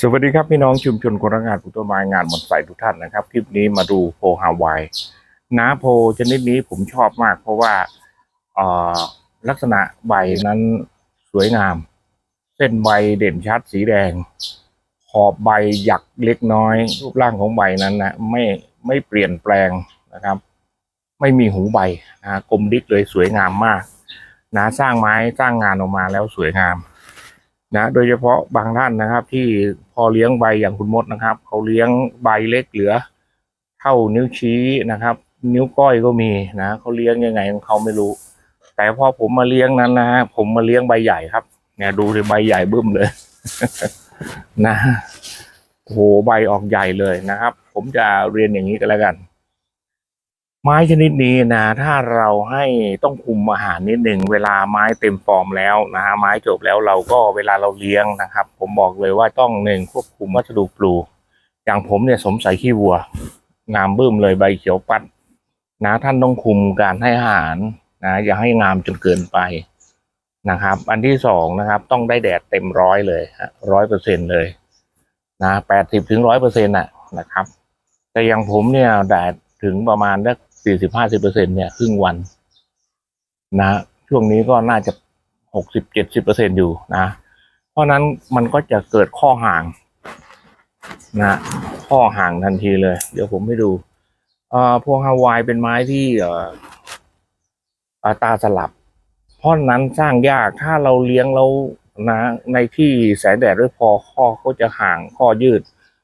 สวัสดีครับพี่น้องชุมชนคนรักงานปลูกต้นไม้งานหมดใส่ทุกท่านนะครับ คลิปนี้มาดูโพฮาวายน้าโพชนิดนี้ผมชอบมาก เพราะว่าลักษณะใบนั้นสวยงาม เส้นใบเด่นชัดสีแดง ขอบใบหยักเล็กน้อย รูปร่างของใบนั้นนะไม่ไม่เปลี่ยนแปลงนะครับ ไม่มีหูใบนะกลมดิกเลยสวยงามมากนะสร้างไม้สร้างงานออกมาแล้วสวยงามนะโดยเฉพาะบางท่านนะครับที่ พอเลี้ยงใบอย่างคุณมดนะครับ เขาเลี้ยงใบเล็กเหลือ เท่านิ้วชี้นะครับ นิ้วก้อยก็มีนะเขาเลี้ยงยังไงของเขาไม่รู้ แต่พอผมมาเลี้ยงนั้นนะฮะผมมาเลี้ยงใบใหญ่ครับ เนี่ยดูเลยใบใหญ่บึ้มเลย นะโอ้โหใบออกใหญ่เลยนะครับ ผมจะเรียนอย่างนี้ก็แล้วกัน ไม้ชนิดนี้นะถ้าเราให้ต้องคุมอาหารนิดหนึ่งเวลาไม้เต็มฟอร์มแล้วนะฮะไม้จบแล้วเราก็เวลาเราเลี้ยงนะครับ ผมบอกเลยว่าต้องหนึ่งควบคุมวัสดุปลูกอย่างผมเนี่ยสมใส่ขี้วัวงามบึ้มเลยใบเขียวปัด นะท่านต้องคุมการให้อาหารนะอย่าให้งามจนเกินไปนะครับ อันที่สองนะครับ ต้องได้แดดเต็มร้อยเลยร้อยเปอร์เซ็นเลยนะแปดสิบถึงร้อยเปอร์เซ็นต์ะนะครับ แต่อย่างผมเนี่ยแดดถึงประมาณสัก สี่สิบห้าสิบเปอร์เซ็นเนี่ยครึ่งวันนะช่วงนี้ก็น่าจะหกสิบเจ็ดสิบเปอร์เซ็นอยู่นะ เพราะนั้นมันก็จะเกิดข้อห่างนะข้อห่างทันทีเลย เดี๋ยวผมให้ดูเอ่อพวกฮาวายเป็นไม้ที่เอ่ออ่าตาสลับ เพราะนั้นสร้างยากถ้าเราเลี้ยงแล้วนะในที่แสงแดดด้วยพอข้อเขาจะห่างข้อยืด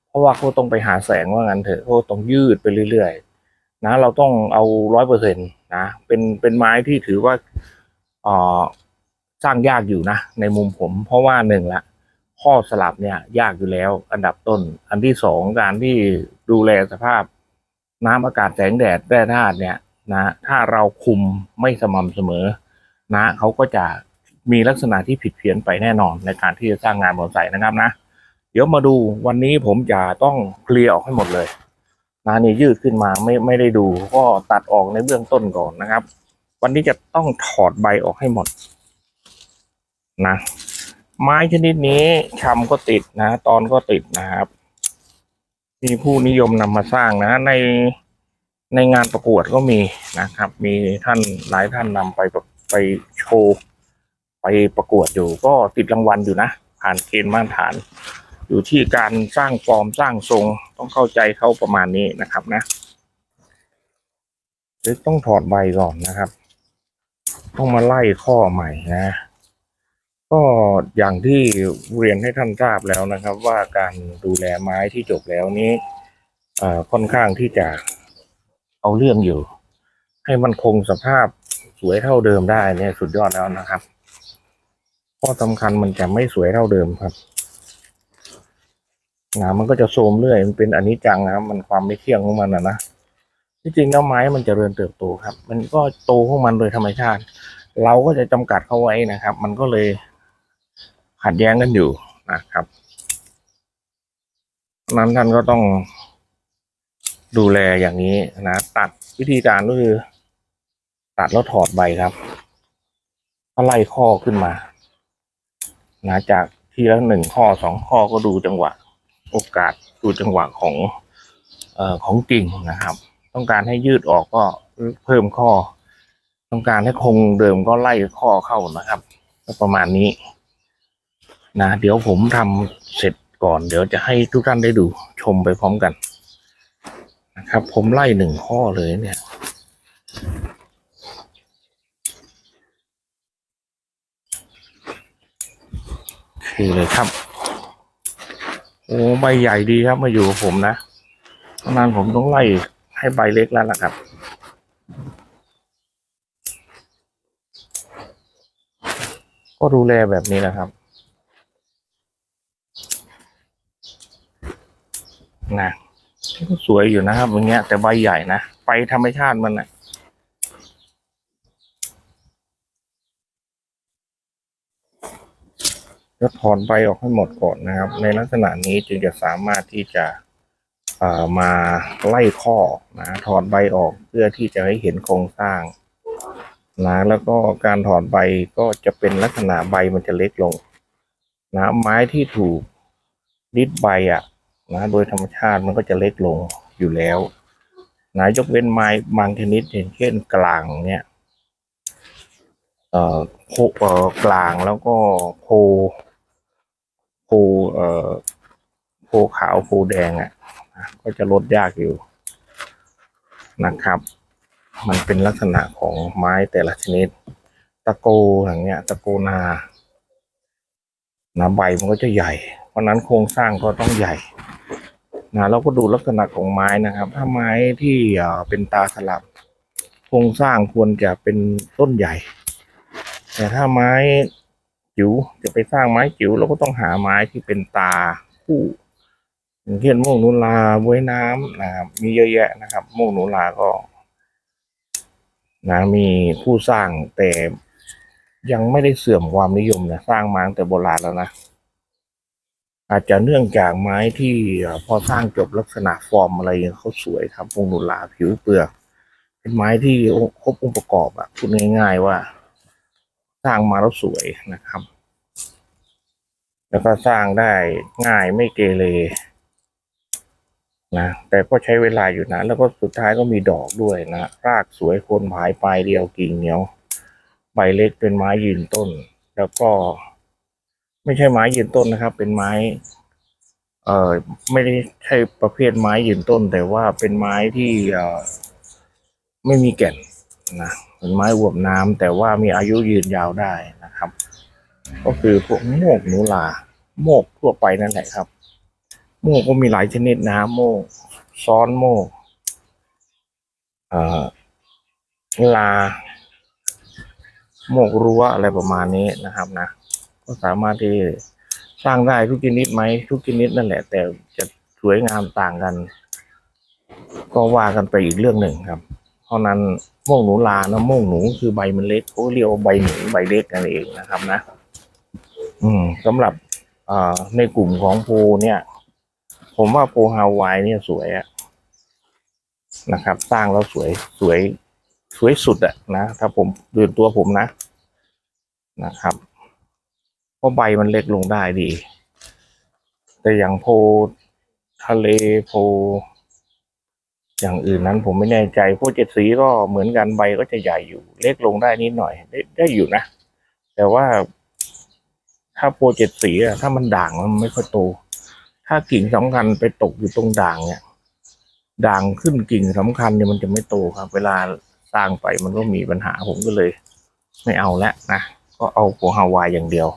เพราะว่าเขาต้องไปหาแสงว่างั้นเถอะเขาต้องยืดไปเรื่อยๆ นะเราต้องเอาร้อยเปอร์เซ็นต์นะเป็นเป็นไม้ที่ถือว่าเออสร้างยากอยู่นะ ในมุมผม เพราะว่าหนึ่งละ ข้อสลับเนี่ย ยากอยู่แล้ว อันดับต้น อันที่สองการที่ดูแลสภาพ น้ำอากาศแสงแดดแร่ธาตุเนี่ยนะถ้าเราคุมไม่สม่ำเสมอ นะเขาก็จะมีลักษณะที่ผิดเพี้ยนไปแน่นอนในการที่จะสร้างงานบอนไซนะครับนะ เดี๋ยวมาดูวันนี้ผมจะต้องเคลียร์ออกให้หมดเลย นะนี่ยืดขึ้นมาไม่ไม่ได้ดูก็ตัดออกในเบื้องต้นก่อนนะครับ วันนี้จะต้องถอดใบออกให้หมดนะไม้ชนิดนี้ชำก็ติดนะ ตอนก็ติดนะครับ มีผู้นิยมนำมาสร้างนะ ในในงานประกวดก็มีนะครับ มีท่านหลายท่านนำไปไปโชว์ ไปประกวดอยู่ ก็ติดรางวัลอยู่นะ ผ่านเกณฑ์มาตรฐาน อยู่ที่การสร้างฟอร์มสร้างทรงต้องเข้าใจเขาประมาณนี้นะครับนะเดี๋ยวต้องถอดใบก่อนนะครับ ต้องมาไล่ข้อใหม่นะ ก็อย่างที่เรียนให้ท่านทราบแล้วนะครับ ว่าการดูแลไม้ที่จบแล้วนี้ค่อนข้างที่จะเอาเรื่องอยู่ ให้มันคงสภาพสวยเท่าเดิมได้เนี่ยสุดยอดแล้วนะครับข้อสำคัญมันจะไม่สวยเท่าเดิมครับ นะมันก็จะโทมเรื่อย มันเป็นอนิจจังนะครับ มันความไม่เที่ยงของมันนะนะ ที่จริงแล้วไม้มันจเจริญเติบโตครับ มันก็โตของมันโดยธรรมชาติ เราก็จะจำกัดเขาไว้นะครับ มันก็เลยขัดแย้งกันอยู่นะครับ นั้นท่านก็ต้องดูแลอย่างนี้นะ ตัดวิธีการก็คือ ตัดแล้วถอดใบครับไล่ข้อขึ้นมานะจากทีละหนึ่งข้อสองข้อก็ดูจังหวะ โอกาสดูจังหวะของเอ่อของกิ่งนะครับ ต้องการให้ยืดออกก็เพิ่มข้อ ต้องการให้คงเดิมก็ไล่ข้อเข้านะครับก็ประมาณนี้นะเดี๋ยวผมทำเสร็จก่อน เดี๋ยวจะให้ทุกท่านได้ดูชมไปพร้อมกันนะครับ ผมไล่หนึ่งข้อเลยเนี่ยโอเคเลยครับ โอ้ใบใหญ่ดีครับมาอยู่กับผมนะเพรานั้นผมต้องไล่ให้ใบเล็กแล้วล่ะครับ ก็ดูแลแบบนี้นะครับนะสวยอยู่นะครับอย่างเงี้ยแต่ใบใหญ่นะ ไปธรรมชาติมันนะ จะถอนใบออกให้หมดก่อนนะครับ ในลักษณะนี้จึงจะสามารถที่จะเอ่อมาไล่ข้อนะถอนใบออกเพื่อที่จะให้เห็นโครงสร้างนะแล้วก็การถอนใบก็จะเป็นลักษณะใบมันจะเล็กลงนะไม้ที่ถูกลิดใบอะนะโดยธรรมชาติมันก็จะเล็กลงอยู่แล้วนะยกเว้นไม้บางชนิดอย่างเช่นกลางเนี่ยเอ่อโพเอ่อกลางแล้วก็โพโพเอ่อโพขาวโพแดงอะนะก็จะลดยากอยู่นะครับ มันเป็นลักษณะของไม้แต่ละชนิด ตะโกอย่างเงี้ย ตะโกนานะใบมันก็จะใหญ่ เพราะนั้นโครงสร้างก็ต้องใหญ่นะเราก็ดูลักษณะของไม้นะครับ ถ้าไม้ที่เป็นตาสลับ โครงสร้างควรจะเป็นต้นใหญ่ แต่ถ้าไม้ จิ๋วจะไปสร้างไม้จิ๋วเราก็ต้องหาไม้ที่เป็นตาคู่อย่างเช่นโมกนุลาบวยน้ำนะครับมีเยอะแยะนะครับโมกนุลาก็นะมีผู้สร้างแต่ยังไม่ได้เสื่อมความนิยมนะสร้างมาตั้งแต่โบราณแล้วนะอาจจะเนื่องจากไม้ที่พอสร้างจบลักษณะฟอร์มอะไรเขาสวยครับพวงนุลาผิวเปลือก เป็นไม้ที่ครบองค์ประกอบอะพูดง่าย ๆว่า สร้างมาแล้วสวยนะครับ แล้วก็สร้างได้ง่ายไม่เกเรนะแต่ก็ใช้เวลาอยู่นะ แล้วก็สุดท้ายก็มีดอกด้วยนะรากสวยโคนผายปลายเดียวกิ่งเหนียวใบเล็กเป็นไม้ยืนต้น แล้วก็ ไม่ใช่ไม้ยืนต้นนะครับ เป็นไม้ เอ่อไม่ได้ใช่ประเภทไม้ยืนต้น แต่ว่าเป็นไม้ที่เอ่อไม่มีแก่นนะเป็นไม้อวบน้ำแต่ว่ามีอายุยืนยาวได้นะครับ ก็คือพวกโมกหนูลา โมกทั่วไปนั่นแหละครับ โมกก็มีหลายชนิดนะโมก ซ้อนโมกลา โมกรั้วอะไรประมาณนี้นะครับนะ ก็สามารถที่สร้างได้ทุกชนิดไหมทุกชนิดนั่นแหละ แต่จะสวยงามต่างกัน ก็ว่ากันไปอีกเรื่องหนึ่งครับ เพราะนั้นโมงหนูลานะโมงหนูคือใบมันเล็กเขาเรียกว่าใบหนูใบเล็กนั่นเองนะครับนะ อืมสำหรับเอ่อในกลุ่มของโพเนี่ย ผมว่าโพฮาวายเนี่ยสวยอะนะครับ สร้างแล้วสวยสวย สวยสุดอะนะถ้าผมดูตัวผมนะนะครับเพราะใบมันเล็กลงได้ดี แต่อย่างโพทะเลโพ อย่างอื่นนั้นผมไม่แน่ใจพวกเจ็ดสีก็เหมือนกันใบก็จะใหญ่อยู่ เล็กลงได้นิดหน่อย ได้ได้อยู่นะ แต่ว่า ถ้าโพเจ็ดสีอะถ้ามันด่างมันไม่ค่อยโต ถ้ากิ่งสำคัญไปตกอยู่ตรงด่างเนี่ยด่างขึ้นกิ่งสำคัญเนี่ยมันจะไม่โตครับ เวลาสร้างไปมันก็มีปัญหาผมก็เลย ไม่เอาแล้วนะก็เอาโพฮาวายอย่างเดียว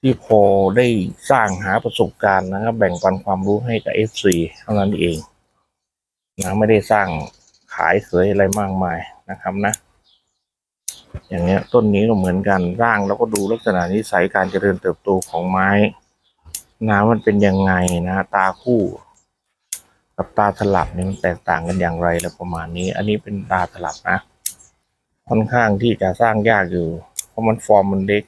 ที่พอได้สร้างหาประสบการณ์นะครับ แบ่งปันความรู้ให้กับเอฟซีเท่านั้นเองนะไม่ได้สร้างขายเสยอะไรมากมายนะครับนะ อย่างเงี้ยต้นนี้ก็เหมือนกันร่างแล้วก็ดูลักษณะนิสัยการเจริญเติบโตของไม้น้ำมันเป็นยังไงนะตาคู่ กับตาสลับเนี่ยมันแตกต่างกันอย่างไรแล้วประมาณนี้ อันนี้เป็นตาสลับนะ ค่อนข้างที่จะสร้างยากอยู่ เพราะมันฟอร์มมันเล็ก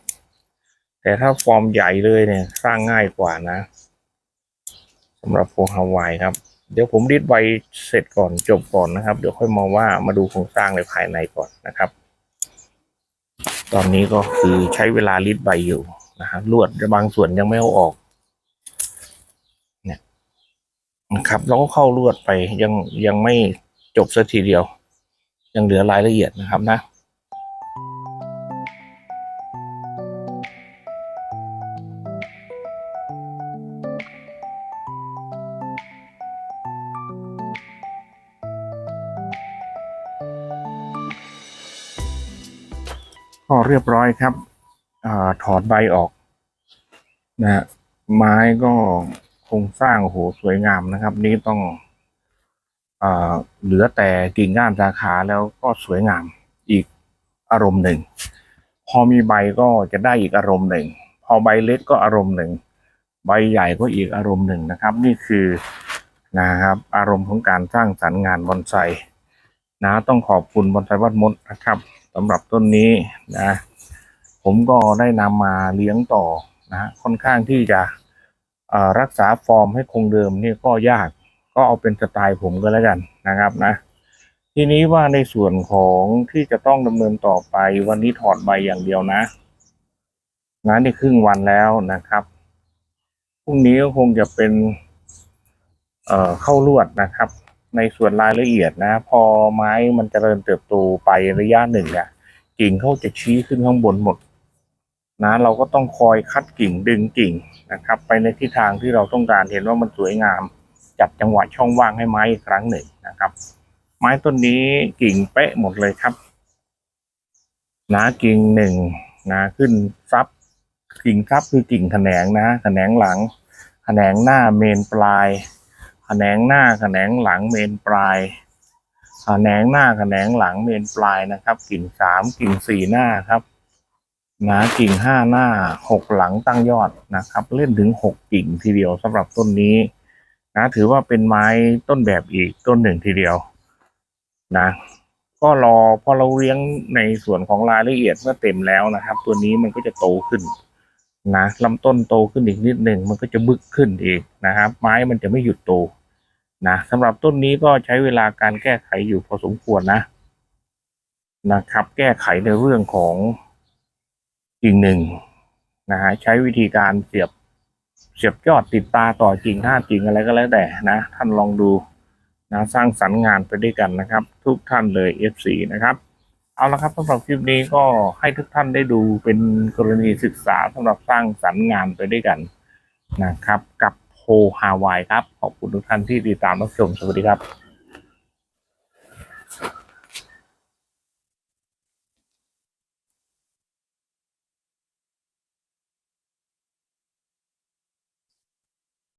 แต่ถ้าฟอร์มใหญ่เลยเนี่ย สร้างง่ายกว่านะสำหรับโพฮาวายครับ เดี๋ยวผมรีดใบเสร็จก่อนจบก่อนนะครับ เดี๋ยวค่อยมาว่ามาดูโครงสร้างในภายในก่อนนะครับ ตอนนี้ก็คือใช้เวลารีดใบอยู่นะฮะลวดบางส่วนยังไม่เอาออก เนี่ยนะครับเราก็เข้าลวดไปยังยังไม่จบสักทีเดียว ยังเหลือรายละเอียดนะครับนะ เรียบร้อยครับอถอดใบออกนะฮะไม้ก็โครงสร้างโอ้โหสวยงามนะครับ นี้ต้องอเหลือแต่กิ่งก้านสาขาแล้วก็สวยงามอีกอารมณ์หนึ่ง พอมีใบก็จะได้อีกอารมณ์หนึ่ง พอใบเล็กก็อารมณ์หนึ่ง ใบใหญ่ก็อีกอารมณ์หนึ่งนะครับ นี่คือนะครับ อารมณ์ของการสร้างสรรค์งานบอนไซนะต้องขอบคุณบอนไซวัดมดนะครับำหรับต้นนี้นะ ผมก็ได้นำมาเลี้ยงต่อนะค่อนข้างที่จะรักษาฟอร์มให้คงเดิมนี่ก็ยากก็เอาเป็นสไตล์ผมก็แล้วกันนะครับนะ ทีนี้ว่าในส่วนของที่จะต้องดำเนินต่อไปวันนี้ถอดใบอย่างเดียวนะงานได้ครึ่งวันแล้วนะครับผรุ่งนี้ก็คงจะเป็น เอ่อเข้าลวดนะครับ ในส่วนรายละเอียดนะ พอไม้มันจเจริญเติบโตไประยะหนึ่งเนี่ยกิ่งเขาจะชี้ขึ้นข้างบนหมด นะ เราก็ต้องคอยคัดกิ่งดึงกิ่งนะครับ ไปในทิศทางที่เราต้องการเห็นว่ามันสวยงาม จับจังหวะช่องว่างให้ไม้อีกครั้งหนึ่งนะครับ ไม้ต้นนี้กิ่งเป๊ะหมดเลยครับนะกิ่งหนึ่งนะขึ้นซับกิ่งซับคือกิ่งแขนงนะแขนงหลังแขนงหน้าเมนปลาย แขนงหน้าแขนงหลังเมนปลายแขนงหน้าแขนงหลังเมนปลายนะครับ กิ่งสามกิ่งสี่หน้าครับนะกิ่งห้าหน้าหกหลังตั้งยอดนะครับ เล่นถึงหกกิ่งทีเดียวสำหรับต้นนี้ นะ ถือว่าเป็นไม้ต้นแบบอีกต้นหนึ่งทีเดียว นะ ก็รอพอเราเลี้ยงในส่วนของรายละเอียดเมื่อเต็มแล้วนะครับ ตัวนี้มันก็จะโตขึ้นนะลำต้นโตขึ้นอีกนิดหนึ่งมันก็จะบึกขึ้นอีกนะครับ ไม้มันจะไม่หยุดโต นะสำหรับต้นนี้ก็ใช้เวลาการแก้ไขอยู่พอสมควรนะนะครับ แก้ไขในเรื่องของกิ่งหนึ่งนะฮะใช้วิธีการเสียบเสียบยอดติดตาต่อกิ่งห้ากิ่งอะไรก็แล้วแต่นะ ท่านลองดูนะสร้างสรรค์งานไปด้วยกันนะครับ ทุกท่านเลย F4 นะครับ เอาละครับสำหรับคลิปนี้ก็ให้ทุกท่านได้ดูเป็นกรณีศึกษาสำหรับสร้างสรรค์งานไปด้วยกันนะครับ กับ ฮาวายครับ ขอบคุณทุกท่านที่ติดตามรับชม สวัสดีครับ